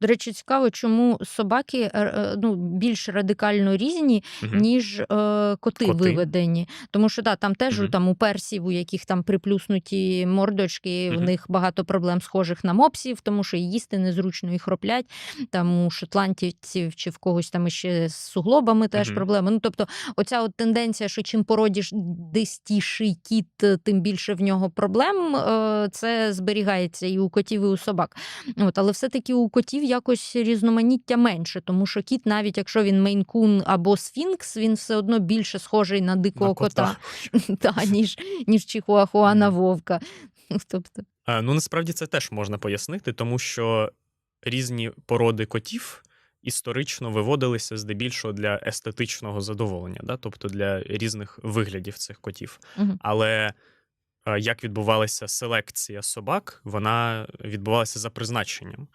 До речі, цікаво, чому собаки е, е, ну, більш радикально різні, Мгм. ніж е, коти, Коти? виведені. Тому що да, там теж Мгм. там, у персів, у яких там приплюснуті мордочки, в них багато проблем схожих на мопсів, тому що їсти незручно і хроплять. Там у шотландців чи в когось там іще з суглобами теж Мгм. проблеми. Ну, тобто, оця от тенденція, що чим породістіший кіт, тим більше в нього проблем, е, це зберігається і у котів, і у собак. От, але все-таки у котів якось різноманіття менше, тому що кіт, навіть якщо він мейнкун або сфінкс, він все одно більше схожий на дикого На кота. кота, та, ніж, ніж чихуахуа на вовка. Тобто, Е, Ну, насправді це теж можна пояснити, тому що різні породи котів історично виводилися здебільшого для естетичного задоволення, да? тобто для різних виглядів цих котів. Мгм. Але е, як відбувалася селекція собак, вона відбувалася за призначенням.